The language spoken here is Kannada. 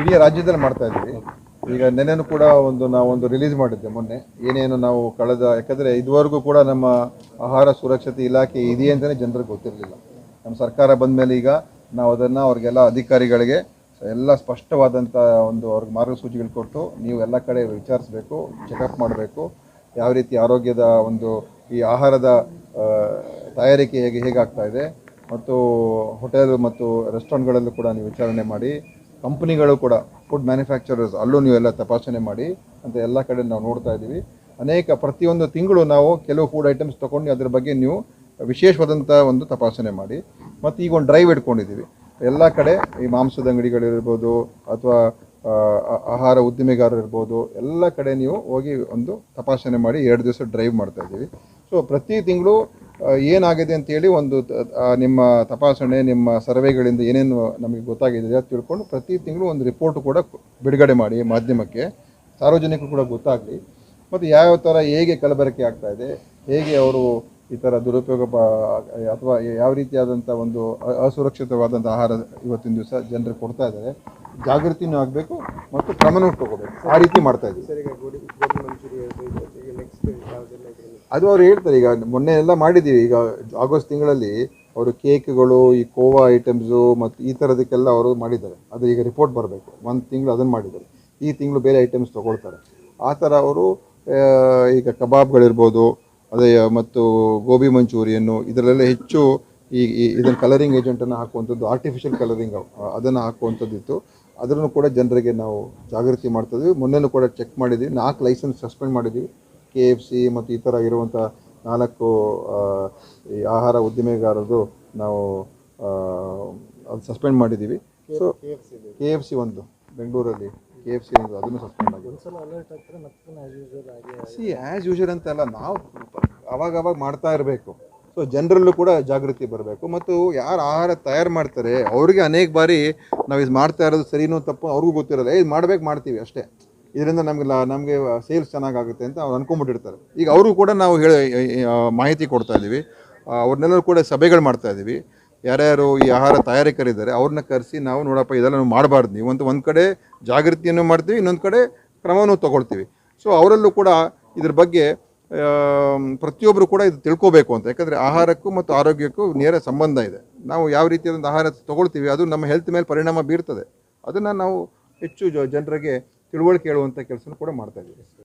ಇಡೀ ರಾಜ್ಯದಲ್ಲಿ ಮಾಡ್ತಾ ಇದ್ದೀವಿ. ಈಗ ನೆನೆನೂ ಕೂಡ ಒಂದು ನಾವು ಒಂದು ರಿಲೀಸ್ ಮಾಡಿದ್ದೆ ಮೊನ್ನೆ. ಏನೇನು ನಾವು ಕಳೆದ, ಯಾಕಂದರೆ ಇದುವರೆಗೂ ಕೂಡ ನಮ್ಮ ಆಹಾರ ಸುರಕ್ಷತೆ ಇಲಾಖೆ ಇದೆಯೇ ಅಂತಲೇ ಜನರಿಗೆ ಗೊತ್ತಿರಲಿಲ್ಲ. ನಮ್ಮ ಸರ್ಕಾರ ಬಂದ ಮೇಲೆ ಈಗ ನಾವು ಅದನ್ನು ಅವ್ರಿಗೆಲ್ಲ ಅಧಿಕಾರಿಗಳಿಗೆ ಎಲ್ಲ ಸ್ಪಷ್ಟವಾದಂಥ ಒಂದು ಅವ್ರಿಗೆ ಮಾರ್ಗಸೂಚಿಗಳು ಕೊಟ್ಟು ನೀವು ಎಲ್ಲ ಕಡೆ ವಿಚಾರಿಸಬೇಕು ಚೆಕಪ್ ಮಾಡಬೇಕು. ಯಾವ ರೀತಿ ಆರೋಗ್ಯದ ಒಂದು ಈ ಆಹಾರದ ತಯಾರಿಕೆ ಹೇಗೆ, ಹೇಗಾಗ್ತಾ ಇದೆ. ಮತ್ತು ಹೋಟೆಲ್ ಮತ್ತು ರೆಸ್ಟೋರೆಂಟ್ಗಳಲ್ಲೂ ಕೂಡ ನೀವು ವಿಚಾರಣೆ ಮಾಡಿ ಕಂಪ್ನಿಗಳು ಕೂಡ ಫುಡ್ ಮ್ಯಾನುಫ್ಯಾಕ್ಚರರ್ಸ್ ಅಲ್ಲೂ ನೀವೆಲ್ಲ ತಪಾಸಣೆ ಮಾಡಿ ಅಂತ ಎಲ್ಲ ಕಡೆ ನಾವು ನೋಡ್ತಾ ಇದ್ದೀವಿ. ಅನೇಕ, ಪ್ರತಿಯೊಂದು ತಿಂಗಳು ನಾವು ಕೆಲವು ಫುಡ್ ಐಟಮ್ಸ್ ತೊಗೊಂಡು ಅದ್ರ ಬಗ್ಗೆ ನೀವು ವಿಶೇಷವಾದಂಥ ಒಂದು ತಪಾಸಣೆ ಮಾಡಿ. ಮತ್ತು ಈಗ ಒಂದು ಡ್ರೈವ್ ಇಟ್ಕೊಂಡಿದ್ದೀವಿ. ಎಲ್ಲ ಕಡೆ ಈ ಮಾಂಸದ ಅಂಗಡಿಗಳಿರ್ಬೋದು ಅಥವಾ ಆಹಾರ ಉದ್ದಿಮೆಗಾರರು ಇರ್ಬೋದು, ಎಲ್ಲ ಕಡೆ ನೀವು ಹೋಗಿ ಒಂದು ತಪಾಸಣೆ ಮಾಡಿ ಎರಡು ದಿವಸ ಡ್ರೈವ್ ಮಾಡ್ತಾ ಇದ್ದೀವಿ. ಸೊ ಪ್ರತಿ ತಿಂಗಳು ಏನಾಗಿದೆ ಅಂತೇಳಿ ಒಂದು ನಿಮ್ಮ ತಪಾಸಣೆ, ನಿಮ್ಮ ಸರ್ವೆಗಳಿಂದ ಏನೇನು ನಮಗೆ ಗೊತ್ತಾಗಿದೆ ಅಂತ ತಿಳ್ಕೊಂಡು ಪ್ರತಿ ತಿಂಗಳು ಒಂದು ರಿಪೋರ್ಟ್ ಕೂಡ ಬಿಡುಗಡೆ ಮಾಡಿ ಮಾಧ್ಯಮಕ್ಕೆ. ಸಾರ್ವಜನಿಕರು ಕೂಡ ಗೊತ್ತಾಗಲಿ. ಮತ್ತು ಯಾವ್ಯಾವ ಥರ ಹೇಗೆ ಕಲಬೆರಕೆ ಆಗ್ತಾ ಇದೆ, ಹೇಗೆ ಅವರು ಈ ಥರ ದುರುಪಯೋಗ ಅಥವಾ ಯಾವ ರೀತಿಯಾದಂಥ ಒಂದು ಅಸುರಕ್ಷಿತವಾದಂಥ ಆಹಾರ ಇವತ್ತಿನ ದಿವಸ ಜನರಿಗೆ ಕೊಡ್ತಾ ಇದ್ದಾರೆ. ಜಾಗೃತಿನೂ ಆಗಬೇಕು ಮತ್ತು ಕ್ರಮನೂ ತಗೋಬೇಕು. ಆ ರೀತಿ ಮಾಡ್ತಾ ಇದ್ದೀವಿ. ಅದು ಅವ್ರು ಹೇಳ್ತಾರೆ, ಈಗ ಮೊನ್ನೆ ಎಲ್ಲ ಮಾಡಿದ್ದೀವಿ, ಈಗ ಆಗಸ್ಟ್ ತಿಂಗಳಲ್ಲಿ ಅವರು ಕೇಕ್ಗಳು, ಈ ಕೋವಾ ಐಟಮ್ಸು ಮತ್ತು ಈ ಥರದಕ್ಕೆಲ್ಲ ಅವರು ಮಾಡಿದ್ದಾರೆ. ಅದು ಈಗ ರಿಪೋರ್ಟ್ ಬರಬೇಕು, ಒಂದು ತಿಂಗಳು ಅದನ್ನು ಮಾಡಿದ್ದಾರೆ. ಈ ತಿಂಗಳು ಬೇರೆ ಐಟಮ್ಸ್ ತೊಗೊಳ್ತಾರೆ. ಆ ಥರ ಅವರು ಈಗ ಕಬಾಬ್ಗಳಿರ್ಬೋದು, ಅದೇ, ಮತ್ತು ಗೋಬಿ ಮಂಚೂರಿಯನ್ನು, ಇದರಲ್ಲೆಲ್ಲ ಹೆಚ್ಚು ಈ ಇದನ್ನು ಕಲರಿಂಗ್ ಏಜೆಂಟನ್ನು ಹಾಕುವಂಥದ್ದು ಆರ್ಟಿಫಿಷಿಯಲ್ ಕಲರಿಂಗ್ ಅದನ್ನು ಹಾಕುವಂಥದ್ದು ಇತ್ತು ಅದನ್ನು ಕೂಡ ಜನರಿಗೆ ನಾವು ಜಾಗೃತಿ ಮಾಡ್ತಿದ್ವಿ. ಮೊನ್ನೆನೂ ಕೂಡ ಚೆಕ್ ಮಾಡಿದ್ವಿ, ನಾಲ್ಕು ಲೈಸೆನ್ಸ್ ಸಸ್ಪೆಂಡ್ ಮಾಡಿದ್ವಿ. ಕೆ ಎಫ್ ಸಿ ಮತ್ತು ಈ ಥರ ಇರುವಂಥ ನಾಲ್ಕು ಈ ಆಹಾರ ಉದ್ದಿಮೆಗಾರರದು ನಾವು ಅದು ಸಸ್ಪೆಂಡ್ ಮಾಡಿದ್ದೀವಿ. ಸೊ ಕೆ ಎಫ್ ಸಿ ಒಂದು ಬೆಂಗಳೂರಲ್ಲಿ ಕೆ ಎಫ್ ಸಿ ಒಂದು ಅದನ್ನು ಸಸ್ಪೆಂಡ್ ಹಾಗೆ ಸಿ ಆ್ಯಸ್ ಯೂಶಲ್ ಅಂತಲ್ಲ ನಾವು ಅವಾಗ ಅವಾಗ ಮಾಡ್ತಾ ಇರಬೇಕು. ಸೊ ಜನರಲ್ಲೂ ಕೂಡ ಜಾಗೃತಿ ಬರಬೇಕು. ಮತ್ತು ಯಾರು ಆಹಾರ ತಯಾರು ಮಾಡ್ತಾರೆ ಅವರಿಗೆ ಅನೇಕ ಬಾರಿ ನಾವು ಇದು ಮಾಡ್ತಾ ಇರೋದು ಸರಿನೋ ತಪ್ಪು ಅವ್ರಿಗೂ ಗೊತ್ತಿರೋಲ್ಲ ಇದು ಮಾಡ್ಬೇಕು ಮಾಡ್ತೀವಿ ಅಷ್ಟೇ. ಇದರಿಂದ ನಮಗೆ ನಮಗೆ ಸೇಲ್ಸ್ ಚೆನ್ನಾಗಾಗುತ್ತೆ ಅಂತ ಅವ್ರು ಅಂದ್ಕೊಂಡ್ಬಿಟ್ಟಿರ್ತಾರೆ ಈಗ ಅವರು ಕೂಡ ನಾವು ಹೇಳಿ ಮಾಹಿತಿ ಕೊಡ್ತಾ ಇದ್ದೀವಿ ಅವ್ರನ್ನೆಲ್ಲರೂ ಕೂಡ ಸಭೆಗಳು ಮಾಡ್ತಾ ಇದ್ದೀವಿ ಯಾರ್ಯಾರು ಈ ಆಹಾರ ತಯಾರಿಕರಿದ್ದಾರೆ, ಅವ್ರನ್ನ ಕರೆಸಿ ನಾವು ನೋಡಪ್ಪ ಇದೆಲ್ಲ ನಾವು ಮಾಡಬಾರ್ದು. ನೀವು ಅಂತ ಒಂದು ಕಡೆ ಜಾಗೃತಿಯನ್ನು ಮಾಡ್ತೀವಿ, ಇನ್ನೊಂದು ಕಡೆ ಕ್ರಮವನ್ನು ತಗೊಳ್ತೀವಿ. ಸೊ ಅವರಲ್ಲೂ ಕೂಡ ಇದ್ರ ಬಗ್ಗೆ ಪ್ರತಿಯೊಬ್ಬರು ಕೂಡ ಇದು ತಿಳ್ಕೋಬೇಕು ಅಂತ. ಯಾಕಂದರೆ ಆಹಾರಕ್ಕೂ ಮತ್ತು ಆರೋಗ್ಯಕ್ಕೂ ನೇರ ಸಂಬಂಧ ಇದೆ. ನಾವು ಯಾವ ರೀತಿಯಾದಂಥ ಆಹಾರ ತೊಗೊಳ್ತೀವಿ, ಅದು ನಮ್ಮ ಹೆಲ್ತ್ ಮೇಲೆ ಪರಿಣಾಮ ಬೀರ್ತದೆ. ಅದನ್ನು ನಾವು ಹೆಚ್ಚು ಜನರಿಗೆ ತಿಳುವಳಿಕೆ ಹೇಳುವಂಥ ಕೆಲಸನೂ ಕೂಡ ಮಾಡ್ತಾ ಇದ್ದೀವಿ.